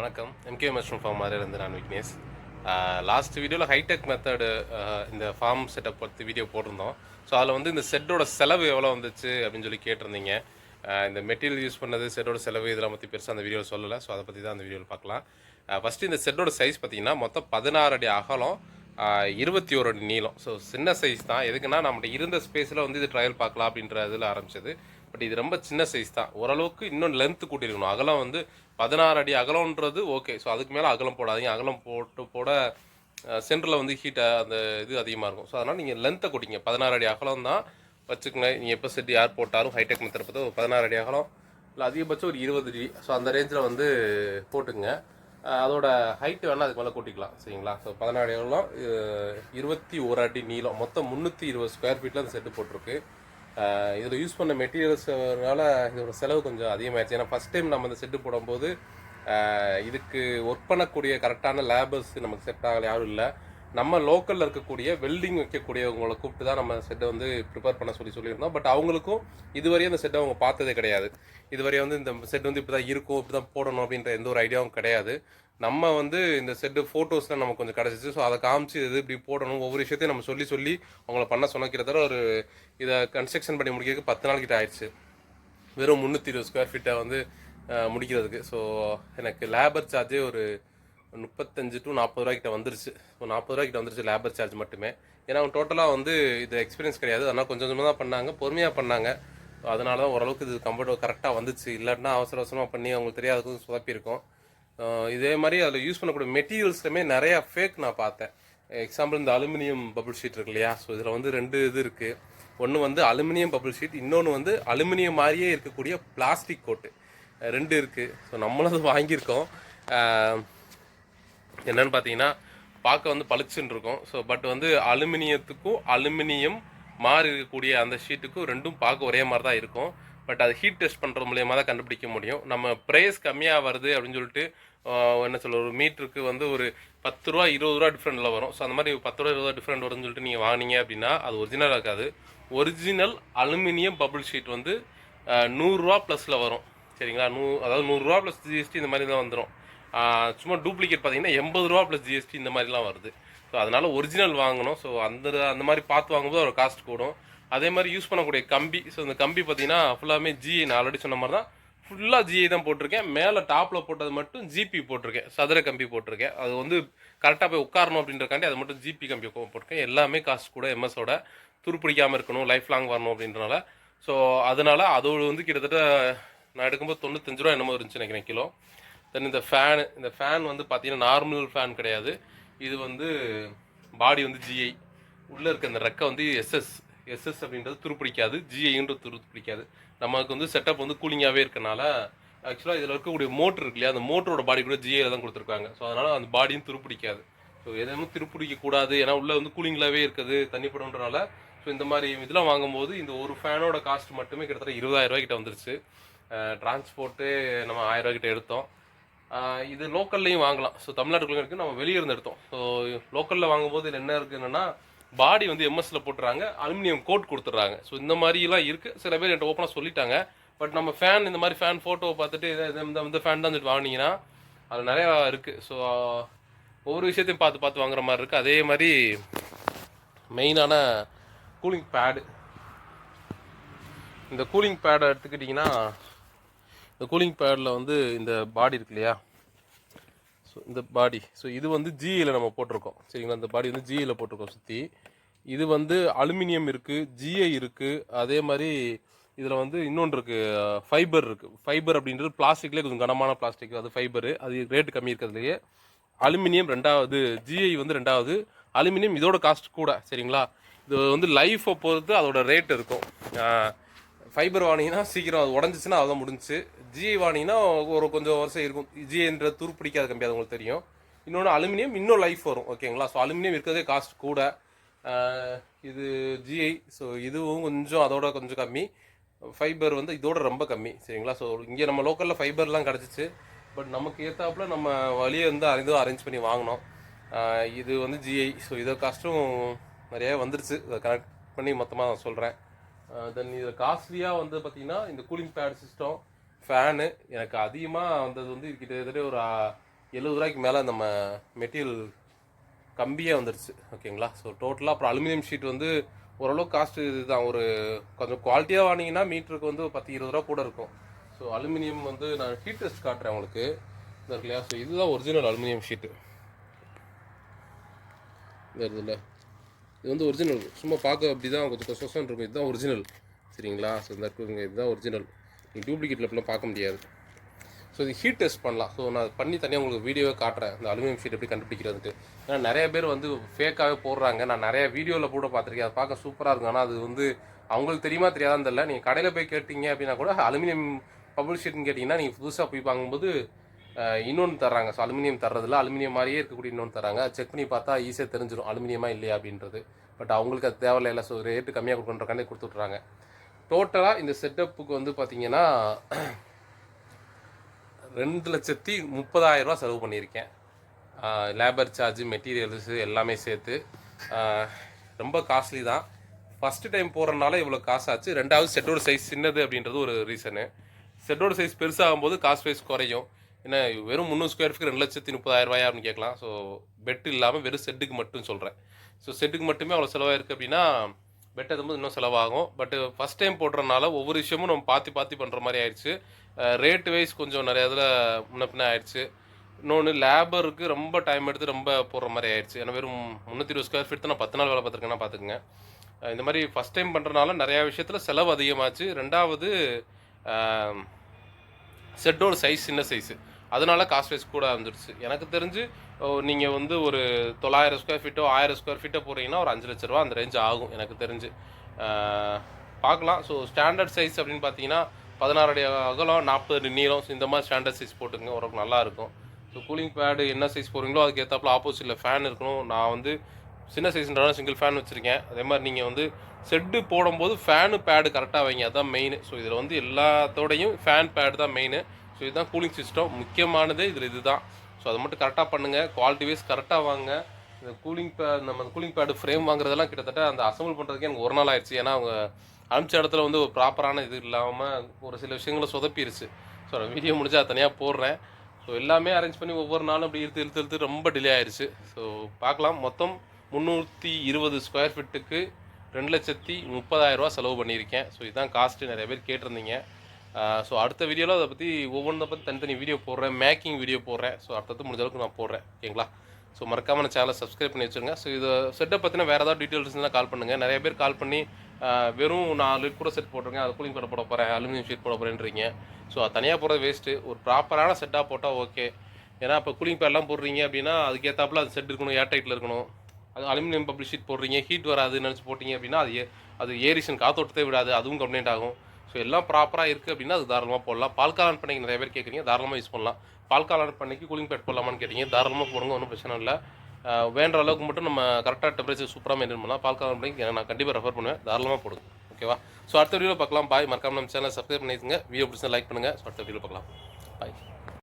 வணக்கம். MK mushroom farm மாதிரிலேருந்து நான் விக்னேஷ். லாஸ்ட் வீடியோவில் ஹைடெக் மெத்தடு இந்த ஃபார்ம் செட்டப் பற்றி வீடியோ போட்டிருந்தோம். ஸோ அதில் வந்து இந்த செட்டோட செலவு எவ்வளோ வந்துச்சு அப்படின்னு சொல்லி கேட்டிருந்தீங்க. இந்த மெட்டீரியல் யூஸ் பண்ணது செட்டோட செலவு இதெல்லாம் பற்றி பெருசாக அந்த வீடியோவில் சொல்லலை. ஸோ அதை பற்றி தான் அந்த வீடியோவில் பார்க்கலாம். ஃபஸ்ட்டு இந்த செட்டோட சைஸ் பார்த்தீங்கன்னா மொத்தம் பதினாறு அடி அகலம் இருபத்தி ஒரு அடி நீளம். ஸோ சின்ன சைஸ் தான். எதுக்குன்னா நம்மகிட்ட இருந்த ஸ்பேஸில் வந்து இது ட்ரையல் பார்க்கலாம் அப்படின்ற இதில் ஆரம்பிச்சது. பட் இது ரொம்ப சின்ன சைஸ் தான். ஓரளவுக்கு இன்னும் லென்த்து கூட்டியிருக்கணும். அகலம் வந்து பதினாறு அடி அகலம்ன்றது ஓகே ஸோ அதுக்கு மேலே அகலம் போடாதீங்க. அகலம் போட்டு போட சென்டரில் வந்து ஹீட்டை அந்த இது அதிகமாக இருக்கும். ஸோ அதனால் நீங்கள் லென்த்தை கூட்டிங்க. பதினாறு அடி அகலம் தான் வச்சுக்கோங்க. நீங்கள் எப்போ செட் யார் போட்டாலும் ஹைடெக் மெத்தட் பார்த்து ஒரு பதினாறு அடி அகலம் இல்லை அதிகபட்சம் ஒரு இருபது அடி. ஸோ அந்த ரேஞ்சில் வந்து போட்டுங்க அதோட ஹைட்டு வேணால் அதுக்கு மேலே கூட்டிக்கலாம். சரிங்களா? ஸோ பதினாறு அடி அகலம் இருபத்தி ஒரு அடி நீளம். மொத்தம் முந்நூற்றி இருபது ஸ்கொயர் ஃபீட்டில் அந்த செட்டு போட்டிருக்கு. இதில் யூஸ் பண்ண மெட்டீரியல்ஸ்னால இதோட செலவு கொஞ்சம் அதிகமாகிடுச்சு ஏன்னா ஃபஸ்ட் டைம் நம்ம இந்த செட்டு போடும்போது இதுக்கு ஒர்க் பண்ணக்கூடிய கரெக்டான லேபர்ஸ் நமக்கு செட் ஆகல யாரும் இல்லை. நம்ம லோக்கலில் இருக்கக்கூடிய வெல்டிங் வைக்கக்கூடியவங்களை கூப்பிட்டு தான் நம்ம செட்டை வந்து ப்ரிப்பேர் பண்ண சொல்லி சொல்லியிருந்தோம். பட் அவங்களுக்கும் இதுவரையும் அந்த செட்டை அவங்க பார்த்ததே கிடையாது. இதுவரையும் வந்து இந்த செட் வந்து இப்படி தான் இருக்கும் இப்படி தான் போடணும் அப்படின்ற எந்த ஒரு ஐடியாவும் கிடையாது. நம்ம வந்து இந்த செட்டு ஃபோட்டோஸ்லாம் நமக்கு கொஞ்சம் கிடச்சிச்சு ஸோ அதை காமிச்சு இது இப்படி போடணும் ஒவ்வொரு விஷயத்தையும் நம்ம சொல்லி சொல்லி அவங்கள பண்ண சொன்ன கிட்டத்தட்ட ஒரு இதை கன்ஸ்ட்ரக்ஷன் பண்ணி முடிக்கிறதுக்கு பத்து நாள் கிட்ட ஆயிடுச்சு. வெறும் முந்நூற்றி இருபது ஸ்கொயர் ஃபீட்டை வந்து முடிக்கிறதுக்கு. ஸோ எனக்கு லேபர் சார்ஜே ஒரு முப்பத்தஞ்சு டு நாற்பது ரூபாய்க்கிட்ட கிட்ட வந்துருச்சு. ஸோ நாற்பது ரூபாய்க்கிட்ட கிட்ட வந்துருச்சு லேபர் சார்ஜ் மட்டுமே. ஏன்னா அவங்க டோட்டலாக வந்து இது எக்ஸ்பீரியன்ஸ் கிடையாது. அதனால் கொஞ்சம் கொஞ்சமாக தான் பண்ணாங்க. பொறுமையாக பண்ணாங்க. ஸோ அதனால தான் ஓரளவுக்கு இது கம்ஃபர்ட் கரெக்டாக வந்துச்சு. இல்லாட்டினா அவசர அவசரமாக பண்ணி அவங்களுக்கு தெரியாததுக்கும் சொதப்பியிருக்கும். இதே மாதிரி அதில் யூஸ் பண்ணக்கூடிய மெட்டீரியல்ஸ்லையுமே நிறையா ஃபேக் நான் பார்த்தேன். எக்ஸாம்பிள் இந்த அலுமினியம் பபுள் ஷீட் இருக்கு இல்லையா? ஸோ இதில் வந்து ரெண்டு இது இருக்குது ஒன்று வந்து அலுமினியம் பபுள் ஷீட் இன்னொன்று வந்து அலுமினியம் மாதிரியே இருக்கக்கூடிய பிளாஸ்டிக் கோட்டு ரெண்டு இருக்குது ஸோ நம்மளும் அது வாங்கியிருக்கோம். என்னென்னு என்னன்னு பார்த்தீங்கன்னா பார்க்க வந்து பளிச்சுன்னு இருக்கும். ஸோ பட் வந்து அலுமினியத்துக்கும் அலுமினியம் மாறி இருக்கக்கூடிய அந்த ஷீட்டுக்கும் ரெண்டும் பார்க்க ஒரே மாதிரி தான் இருக்கும். பட் அது ஹீட் டெஸ்ட் பண்ணுறது மூலியமாக தான் கண்டுபிடிக்க முடியும். நம்ம ப்ரைஸ் கம்மியாக வருது அப்படின்னு சொல்லிட்டு என்ன சொல்ல ஒரு மீட்டருக்கு வந்து ஒரு பத்து ரூபா இருபது ரூபா டிஃப்ரெண்ட்டில் வரும். ஸோ அந்த மாதிரி பத்து ரூபா இருபது ரூபா டிஃப்ரெண்ட் வரும்னு சொல்லிட்டு நீங்கள் வாங்கினீங்க அப்படின்னா அது ஒரிஜினலாக இருக்காது. ஒரிஜினல் அலுமினியம் பபுள் ஷீட் வந்து நூறுரூவா ப்ளஸில் வரும். சரிங்களா? நூ அதாவது நூறுரூவா ப்ளஸ் ஜிஎஸ்டி இந்த மாதிரி தான் வந்துடும் சும்மா டூப்ளிகேட் பார்த்தீங்கன்னா எண்பது ரூபா ப்ளஸ் ஜிஎஸ்டி இந்த மாதிரிலாம் வருது. ஸோ அதனால் ஒரிஜினல் வாங்கணும். ஸோ அந்த அந்த மாதிரி பார்த்து வாங்கும்போது ஒரு காஸ்ட் கூடும். அதே மாதிரி யூஸ் பண்ணக்கூடிய கம்பி ஸோ இந்த கம்பி பார்த்தீங்கன்னா ஃபுல்லாமே ஜிஐ நான் ஆல்ரெடி சொன்ன மாதிரி தான் ஃபுல்லாக ஜிஐ தான் போட்டிருக்கேன். மேலே டாப்பில் போட்டது மட்டும் ஜிபி போட்டிருக்கேன். சதுர கம்பி போட்டிருக்கேன். அது வந்து கரெக்டாக போய் உட்காரணும் அப்படின்றக்காண்டி அது மட்டும் ஜிபி கம்பி போட்டிருக்கேன். எல்லாமே காஸ்ட் கூட எம்எஸோட துருப்பிடிக்காமல் இருக்கணும் லைஃப் லாங் வரணும் அப்படின்றனால. ஸோ அதனால் அதோடு வந்து கிட்டத்தட்ட நான் எடுக்கும்போது தொண்ணூத்தஞ்சு ரூபா என்னமோ இருந்துச்சு நினைக்கிறேன் கிலோ. தென் இந்த ஃபேனு இந்த ஃபேன் வந்து பார்த்தீங்கன்னா நார்மல் ஃபேன் கிடையாது. இது வந்து பாடி வந்து ஜிஐ உள்ளே இருக்க இந்த ரெக்கை வந்து எஸ்எஸ் எஸ்எஸ் அப்படின்றது துருப்பிடிக்காது. ஜிஐன்றது துருப்பிடிக்காது. நமக்கு வந்து செட்டப் வந்து கூலிங்காகவே இருக்கனால ஆக்சுவலாக இதில் இருக்கக்கூடிய மோட்டர் இருக்கு இல்லையா அந்த மோட்டரோட பாடி கூட ஜிஐல தான் கொடுத்துருக்காங்க. ஸோ அதனால் அந்த பாடியும் துருப்பிடிக்காது. ஸோ எதுவும் துருப்பிடிக்க கூடாது. ஏன்னா உள்ளே வந்து கூலிங்லாகவே இருக்குது தண்ணிப்படன்றனால ஸோ இந்த மாதிரி இதெல்லாம் வாங்கும்போது இந்த ஒரு ஃபேனோட காஸ்ட் மட்டுமே கிட்டத்தட்ட இருபதாயிரம் ரூபாய்க்கிட்ட வந்துருச்சு. டிரான்ஸ்போர்ட்டு நம்ம ஆயிரம் ரூபாய்க்கிட்ட எடுத்தோம். இது லோக்கல்லையும் வாங்கலாம். ஸோ தமிழ்நாட்டுக்குள்ளே இருக்குது நம்ம வெளியே இருந்து எடுத்தோம். ஸோ லோக்கலில் வாங்கும்போது இதில் என்ன இருக்கு பாடி வந்து எம்எஸ்சில் போட்டுறாங்க அலுமினியம் கோட் கொடுத்துட்றாங்க. ஸோ இந்த மாதிரிலாம் இருக்குது சில பேர் என்கிட்ட ஓப்பனாக சொல்லிட்டாங்க. பட் நம்ம ஃபேன் இந்த மாதிரி ஃபேன் ஃபோட்டோவை பார்த்துட்டு இதை- இந்த இந்த ஃபேன் தான் சொல்லிட்டு வாங்கினீங்கன்னா அது நிறையா இருக்குது ஸோ ஒவ்வொரு விஷயத்தையும் பார்த்து பார்த்து வாங்குற மாதிரி இருக்குது அதே மாதிரி மெயினான கூலிங் பேடு இந்த கூலிங் பேடை எடுத்துக்கிட்டிங்கன்னா இந்த கூலிங் பேடில் வந்து இந்த பாடி இருக்கு இல்லையா? ஸோ இந்த பாடி ஸோ இது வந்து ஜிஐயில் நம்ம போட்டிருக்கோம். சரிங்களா? இந்த பாடி வந்து ஜியில் போட்டிருக்கோம் சுற்றி இது வந்து அலுமினியம் இருக்குது ஜிஐ இருக்குது அதே மாதிரி இதில் வந்து இன்னொன்று இருக்குது ஃபைபர் இருக்குது ஃபைபர் அப்படின்றது பிளாஸ்டிக்லேயே கொஞ்சம் கனமான பிளாஸ்டிக் அது ஃபைபரு அது ரேட்டு கம்மி இருக்கிறதுலையே. அலுமினியம் ரெண்டாவது ஜிஐ வந்து ரெண்டாவது. அலுமினியம் இதோட காஸ்ட் கூட சரிங்களா? இது வந்து லைஃப்பை பொறுத்து அதோட ரேட் இருக்கும். ஃபைபர் வாங்கினீங்கன்னா சீக்கிரம் அது உடஞ்சிச்சின்னா அதான் முடிஞ்சு. ஜிஐ வாங்கினீங்கன்னா ஒரு கொஞ்சம் வருஷம் இருக்கும். ஜிஐன்ற துரு பிடிக்காத கம்பி அது உங்களுக்கு தெரியும். இன்னொன்று அலுமினியம் இன்னும் லைஃப் வரும் ஓகேங்களா ஸோ அலுமினியம் இருக்கிறதே காஸ்ட் கூட. இது ஜிஐ ஸோ இதுவும் கொஞ்சம் அதோட கொஞ்சம் கம்மி. ஃபைபர் வந்து இதோட ரொம்ப கம்மி சரிங்களா? ஸோ இங்கே நம்ம லோக்கலில் ஃபைபர்லாம் கிடச்சிச்சு. பட் நமக்கு ஏற்றாப்புல நம்ம வழியை வந்து இதுவும் அரேஞ்ச் பண்ணி வாங்கினோம். இது வந்து ஜிஐ ஸோ இதோட காஸ்ட்டும் நிறையா வந்துருச்சு. இதை கனெக்ட் பண்ணி மொத்தமாக நான் சொல்கிறேன் தென் இதில் காஸ்ட்லியாக வந்து பார்த்திங்கன்னா இந்த கூலிங் பேட் சிஸ்டம் ஃபேனு எனக்கு அதிகமாக வந்தது வந்து கிட்டத்தட்ட ஒரு எழுபது ரூபாய்க்கு மேலே நம்ம மெட்டீரியல் கம்பியே வந்துருச்சு ஓகேங்களா? ஸோ டோட்டலாக அப்புறம் அலுமினியம் ஷீட் வந்து ஓரளவுக்கு காஸ்ட்டு இதுதான். ஒரு கொஞ்சம் குவாலிட்டியாக வாங்கினீங்கன்னா மீட்டருக்கு வந்து பத்து இருபது ரூபா கூட இருக்கும். ஸோ அலுமினியம் வந்து நான் ஹீட் டெஸ்ட் காட்டுறேன் உங்களுக்கு. இந்த இருக்கு இல்லையா ஸோ இதுதான் ஒரிஜினல் அலுமினியம் ஷீட்டு இந்த இல்லை. இது வந்து ஒரிஜினல் சும்மா பார்க்க அப்படி தான் கொஞ்சம் கொசம் இருக்கும். இதுதான் ஒரிஜினல் சரிங்களா? ஸோ இந்த இருக்குங்க இதுதான் ஒரிஜினல் நீ டூப்ளிகேட்டில் இப்படிலாம் பார்க்க முடியாது. ஸோ இது ஹீட் டெஸ்ட் பண்ணலாம். ஸோ நான் பண்ணி தனியாக உங்களுக்கு வீடியோவே காட்டுறேன். இந்த அலுமினியம் ஷீட் எப்படி கண்டுபிடிக்கிறதுக்கு ஏன்னா நிறைய பேர் வந்து ஃபேக்காகவே போடுறாங்க. நான் நிறைய வீடியோவில் கூட பார்த்துருக்கேன். அதை பார்க்க சூப்பராக இருக்கும். ஆனால் அது வந்து அவங்களுக்கு தெரியுமா தெரியாதான்னு தெரியல. நீங்கள் கடையில் போய் கேட்டிங்க அப்படின்னா கூட அலுமினியம் பபுள் ஷீட்னு கேட்டிங்கன்னா நீங்கள் புதுசாக போய் வாங்கும்போது இன்னொன்று தர்றாங்க. So aluminium தர்றதில்ல. அலுமினியம் மாதிரியே இருக்கக்கூடிய இன்னொன்று தராங்க செக் பண்ணி பார்த்தா ஈஸியாக தெரிஞ்சிடும் அலுமினியமாக இல்லையா அப்படின்றது. பட் அவங்களுக்கு அது தேவையில்லை. ஸோ ரேட்டு கம்மியாக கொடுக்குன்ற கொடுத்து விட்றாங்க டோட்டலாக இந்த செட்டப்புக்கு வந்து பார்த்தீங்கன்னா ரெண்டு லட்சத்தி முப்பதாயிரம் ரூபா செலவு பண்ணியிருக்கேன். லேபர் சார்ஜு மெட்டீரியல்ஸு எல்லாமே சேர்த்து. ரொம்ப காஸ்ட்லி தான். ஃபஸ்ட்டு டைம் போடுறதுனால இவ்வளோ காசு ஆச்சு ரெண்டாவது செட்டோட சைஸ் சின்னது அப்படின்றது ஒரு ரீசனு செட்டோட சைஸ் பெருசாகும்போது காஸ்ட் வைஸ் குறையும். ஏன்னா வெறும் முந்நூறு ஸ்கொயர் ஃபீட் ரெண்டு லட்சத்தி முப்பதாயிரம் அப்படின்னு கேட்கலாம். ஸோ பெட் இல்லாமல் வெறும் செட்டுக்கு மட்டும் சொல்கிறேன் ஸோ செட்டுக்கு மட்டுமே அவ்வளோ செலவாயிருக்கு அப்படின்னா பெட் எதுவும் இன்னும் செலவாகும். பட் ஃபஸ்ட் டைம் போடுறதுனால ஒவ்வொரு விஷயமும் நம்ம பார்த்து பார்த்து பண்ணுற மாதிரி ஆயிடுச்சு. ரேட் வைஸ் கொஞ்சம் நிறைய இதில் முன்ன பின்ன ஆயிடுச்சு. இன்னொன்று லேபருக்கு ரொம்ப டைம் எடுத்து ரொம்ப போடுற மாதிரி ஆயிடுச்சு. ஏன்னா வெறும் முந்நூற்றி இருபது ஸ்கொயர் ஃபீட் தான் நான் பத்து நாள் வேலை பார்த்துருக்கேன்னா பார்த்துக்குங்க. இந்த மாதிரி ஃபஸ்ட் டைம் பண்ணுறதுனால நிறையா விஷயத்தில் செலவு அதிகமாச்சு. ரெண்டாவது செட்டோட சைஸ் சின்ன சைஸு அதனால காஸ்ட் வைஸ் கூட வந்துடுச்சு எனக்கு தெரிஞ்சு நீங்கள் வந்து ஒரு தொள்ளாயிரம் ஸ்கொயர் ஃபீட்டோ ஆயிரம் ஸ்கொயர் ஃபீட்டோ போகிறீங்கன்னா ஒரு அஞ்சு லட்ச ரூபா அந்த ரேஞ்ச் ஆகும் எனக்கு தெரிஞ்சு. பார்க்கலாம். ஸோ ஸ்டாண்டர்ட் சைஸ் அப்படின்னு பார்த்தீங்கன்னா பதினாறு அடி அகலம் நாற்பது அடி நீளம். இந்த மாதிரி ஸ்டாண்டர்ட் சைஸ் போட்டுங்க ஓரளவுக்கு நல்லாயிருக்கும் ஸோ கூலிங் பேடு என்ன சைஸ் போகிறீங்களோ அதுக்கு ஏற்றாப்புல ஆப்போசிட்டில் ஃபேன் இருக்கணும். நான் வந்து சின்ன சைஸ்ன்றதால சிங்கிள் ஃபேன் வச்சுருக்கேன். அதே மாதிரி நீங்கள் வந்து செட்டு போடும்போது ஃபேனு பேடு கரெக்டாக வைங்க. அதுதான் மெயின் ஸோ இதில் வந்து எல்லாத்தோடையும் ஃபேன் பேடு தான் மெயின் ஸோ இதுதான் கூலிங் சிஸ்டம் முக்கியமானது இதில் இதுதான். ஸோ அதை மட்டும் கரெக்டாக பண்ணுங்கள் குவாலிட்டி வைஸ் கரெக்டாக வாங்க இந்த கூலிங் பே நம்ம கூலிங் பேடு ஃப்ரேம் வாங்குறதெல்லாம் கிட்டத்தட்ட அந்த அசம்பிள் பண்ணுறதுக்கு எனக்கு ஒரு நாள் ஆயிடுச்சு. ஏன்னா அவங்க அனுப்பிச்ச இடத்துல வந்து ஒரு ப்ராப்பரான இது இல்லாமல் ஒரு சில விஷயங்களை சொதப்பிருச்சு. ஸோ நான் வீடியோ முடிஞ்சா தனியாக போடுறேன். ஸோ எல்லாமே அரேஞ்ச் பண்ணி ஒவ்வொரு நாளும் அப்படி இழுத்து இழுத்து இழுத்து ரொம்ப டிலே ஆயிடுச்சு ஸோ பார்க்கலாம். மொத்தம் முந்நூற்றி இருபது ஸ்கொயர் ஃபீட்டுக்கு ரெண்டு லட்சத்தி முப்பதாயிரரூவா செலவு பண்ணியிருக்கேன். ஸோ இதுதான் காஸ்ட்டு நிறைய பேர் கேட்டிருந்தீங்க. ஸோ அடுத்த வீடியோவில் அதை பற்றி ஒவ்வொன்றை பற்றி தனித்தனி வீடியோ போடுறேன். மேக்கிங் வீடியோ போடுறேன். ஸோ அடுத்தது முடிஞ்ச அளவுக்கு நான் போடுறேன். ஓகேங்களா? ஸோ மறக்காமல் நான் சேனலை சப்ஸ்கிரைப் பண்ணி வச்சுருங்க. ஸோ இதை செட்டை பற்றின வேறு ஏதாவது டீட்டெயில்ஸ் இருந்தால் கால் பண்ணுங்கள் நிறைய பேர் கால் பண்ணி வெறும் நாலு கூட செட் போட்டிருக்கேன். அது கூலிங் பண்ண போட போகிறேன் அலுமினியம் ஷீட் போட போகிறேன்றீங்க ஸோ அது தனியாக போகிறது வேஸ்ட்டு ஒரு ப்ராப்பரான செட்டாக போட்டால் ஓகே ஏன்னா இப்போ கூலிங் பேட்லாம் போடுறீங்க அப்படின்னா அதுக்கேற்றாப்புல அது செட் இருக்கணும் ஏர் டைட்டில் இருக்கணும். அது அலுமினியம் பப்ளிக் ஷீட் போடுறீங்க. ஹீட் வராதுன்னு நினச்சி போட்டிங்க அப்படின்னா அது ஏ- அது ஏரிசன் காத்தோட்டத்தை விடாது. அதுவும் கம்ப்ளைண்ட் ஆகும். ஸோ எல்லாம் ப்ராப்பராக இருக்குது அப்படின்னா அது தாராளமாக போடலாம். பால் பண்ணைக்கு நிறைய பேர் கேட்குறீங்க தாராளமாக யூஸ் பண்ணலாம். பால் பண்ணைக்கு கூலிங் பேட் போடலாமான்னு கேட்டீங்க தாராளமாக போடுங்க ஒன்றும் பிரச்சனை இல்லை. வேண்ட அளவுக்கு மட்டும் நம்ம கரெக்டாக டெம்பரேச்சர் சூப்பராக மெயின்டைன் பண்ணலாம். பால் பண்ணி பண்ணைக்கு நான் கண்டிப்பாக ரெஃபர் பண்ணுவேன். தாராளமாக போடுங்க. ஓகேவா ஸோ அடுத்த வீடியோ பார்க்கலாம். பாய் மறக்காம நம்ம சேனல் சப்ஸ்கிரைப் பண்ணிக்கோங்க. வீடியோ பிடிச்சா லைக் பண்ணுங்கள் ஸோ அடுத்த வீடியோ பார்க்கலாம். பாய்